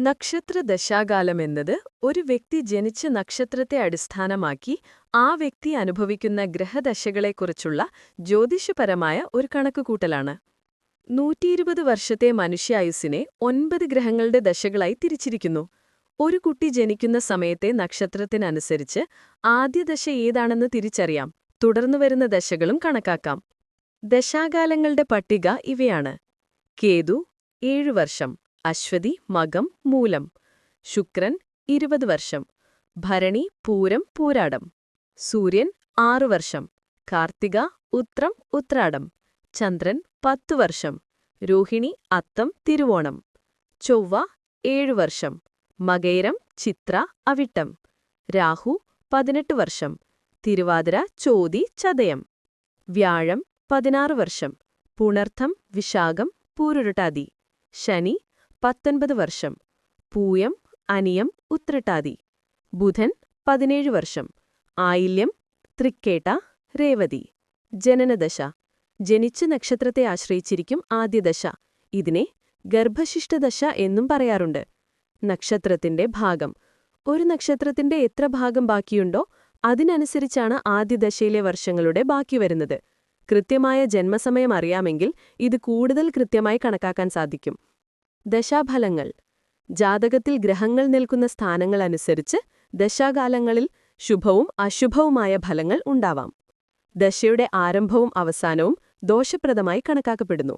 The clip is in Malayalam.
നക്ഷത്ര ദശാകാലം എന്നത് ഒരു വ്യക്തി ജനിച്ച നക്ഷത്രത്തെ അടിസ്ഥാനമാക്കി ആ വ്യക്തി അനുഭവിക്കുന്ന ഗ്രഹദശകളെക്കുറിച്ചുള്ള ജ്യോതിഷപരമായ ഒരു കണക്കുകൂട്ടലാണ്. നൂറ്റിയിരുപത് വർഷത്തെ മനുഷ്യായുസിനെ ഒൻപത് ഗ്രഹങ്ങളുടെ ദശകളായി തിരിച്ചിരിക്കുന്നു. ഒരു കുട്ടി ജനിക്കുന്ന സമയത്തെ നക്ഷത്രത്തിനനുസരിച്ച് ആദ്യ ദശ ഏതാണെന്ന് തിരിച്ചറിയാം. തുടർന്നു വരുന്ന ദശകളും കണക്കാക്കാം. ദശാകാലങ്ങളുടെ പട്ടിക ഇവയാണ്. കേതു ഏഴു വർഷം. അശ്വതി മകം മൂലം. ശുക്രൻ ഇരുപത് വർഷം. ഭരണി പൂരം പൂരാടം. സൂര്യൻ ആറു വർഷം. കാർത്തിക ഉത്രം ഉത്രാടം. ചന്ദ്രൻ പത്തു വർഷം. രോഹിണി അത്തം തിരുവോണം. ചൊവ്വ ഏഴു വർഷം. മകൈരം ചിത്ര അവിട്ടം. രാഹു പതിനെട്ട് വർഷം. തിരുവാതിര ചോതി ചതയം. വ്യാഴം പതിനാറ് വർഷം. പുണർത്ഥം വിശാഖം പൂരുരുട്ടാതി. ശനി പത്തൊൻപത് വർഷം. പൂയം അനിയം ഉത്രട്ടാതി. ബുധൻ പതിനേഴ് വർഷം. ആയില്യം തൃക്കേട്ട രേവതി. ജനനദശ. ജനിച്ച നക്ഷത്രത്തെ ആശ്രയിച്ചിരിക്കും ആദ്യദശ. ഇതിനെ ഗർഭശിഷ്ടദശ എന്നും പറയാറുണ്ട്. നക്ഷത്രത്തിന്റെ ഭാഗം. ഒരു നക്ഷത്രത്തിന്റെ എത്ര ഭാഗം ബാക്കിയുണ്ടോ അതിനനുസരിച്ചാണ് ആദ്യദശയിലെ വർഷങ്ങളുടെ ബാക്കി വരുന്നത്. കൃത്യമായ ജന്മസമയം അറിയാമെങ്കിൽ ഇത് കൂടുതൽ കൃത്യമായി കണക്കാക്കാൻ സാധിക്കും. ദശാഫലങ്ങൾ. ജാതകത്തിൽ ഗ്രഹങ്ങൾ നിൽക്കുന്ന സ്ഥാനങ്ങൾ അനുസരിച്ച് ദശാകാലങ്ങളിൽ ശുഭവും അശുഭവുമായ ഫലങ്ങൾ ഉണ്ടാവാം. ദശയുടെ ആരംഭവും അവസാനവും ദോഷപ്രദമായി കണക്കാക്കപ്പെടുന്നു.